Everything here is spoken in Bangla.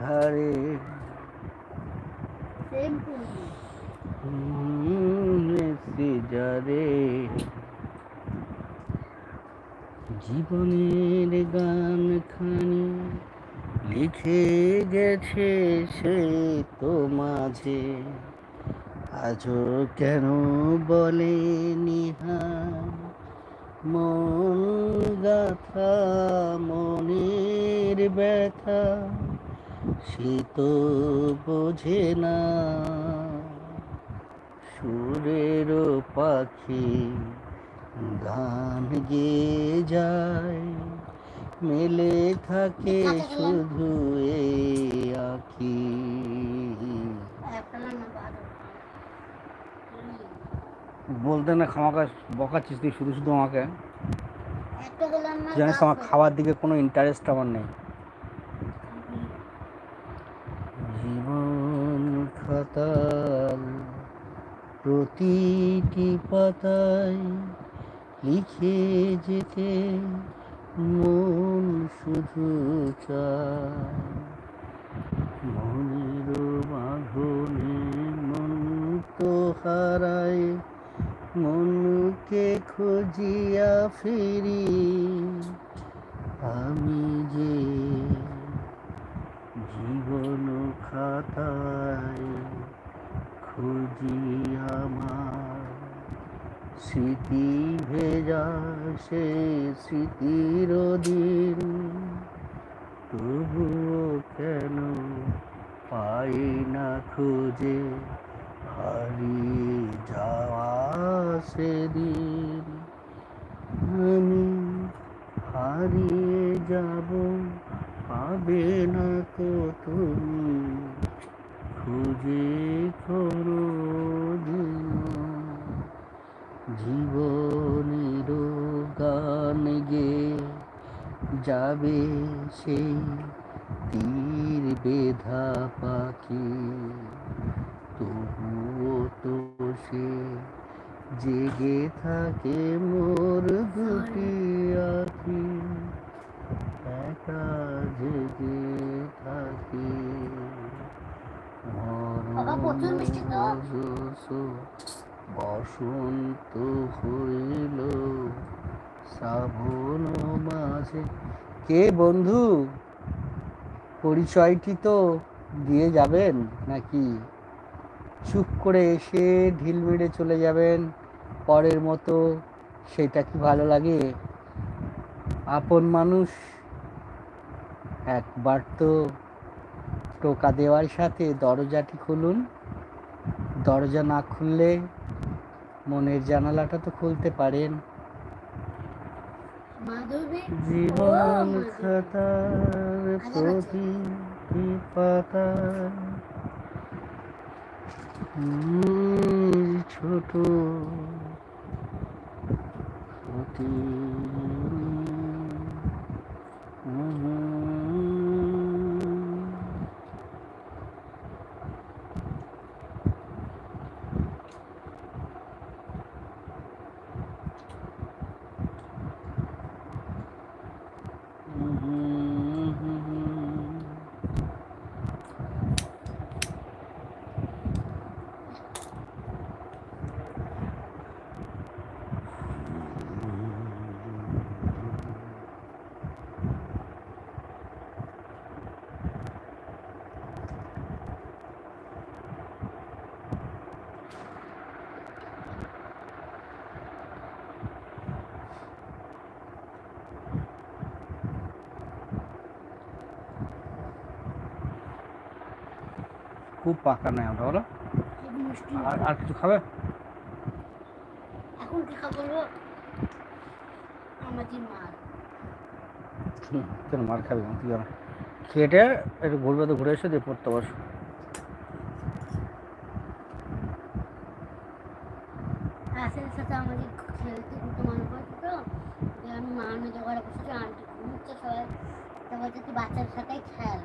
ধারে। যারে। জীবনের গান খানি লিখে গেছে সে তো মাঝে। আজও কেন বলে নিহার মন গাথা মনের ব্যথা। সে তো বোঝে না। সুরের পাখি গান গেয়ে যায়। মেলে থাকে শুধু এই আখি। বলতে না খামাকা বকাচ্ছিস তুই শুধু শুধু আমাকে। জানিস আমার খাওয়ার দিকে কোনো ইন্টারেস্ট আমার নেই জীবন খাতার প্রতিটি পাতায় লিখে যেতে মন শুধু চায়। মনের মাঘনে মন তো হারায়, মনকে খুঁজিয়া ফিরি। আমি যে জীবন খাতায় খুঁজি আমার। স্মৃতি ভেজা সে স্মৃতির দিন। তবুও কেন পাই না খুঁজে? হারিয়ে যাওয়া সেদিন। আমি হারিয়ে যাব, পাবে না তো তুমি? খুঁজে করো জীবনের গান গে যাবে সেই তীর বেধা পাখি। তবুও তো সে জেগে থাকে মোর দুটি আখি। একা জেগে থাকি বসন্ত হইল শ্রাবণ মাসে কে বন্ধু পরিচয়টি তো দিয়ে যাবেন নাকি চুপ করে এসে ঢিল মেরে চলে যাবেন পরের মতো সেটা কি ভালো লাগে আপন মানুষ একবার তো টোকা দেওয়ার সাথে দরজাটি খুলুন। দরজা না খুললে মনের জানালাটা তো খুলতে পারেন। জীবন খাতার পাতা ছোট অতি খুব পাকা নাই আমরা বলো। আর আর কিছু খাবে? এখন কি মার কেন মার খাবে তুই জানো? খেটে একটু ঘুরবে তো ঘুরে এসে দিয়ে পড়তে বস। সাথে আমাদের তো আমি সবাই। বাচ্চার সাথে খেল।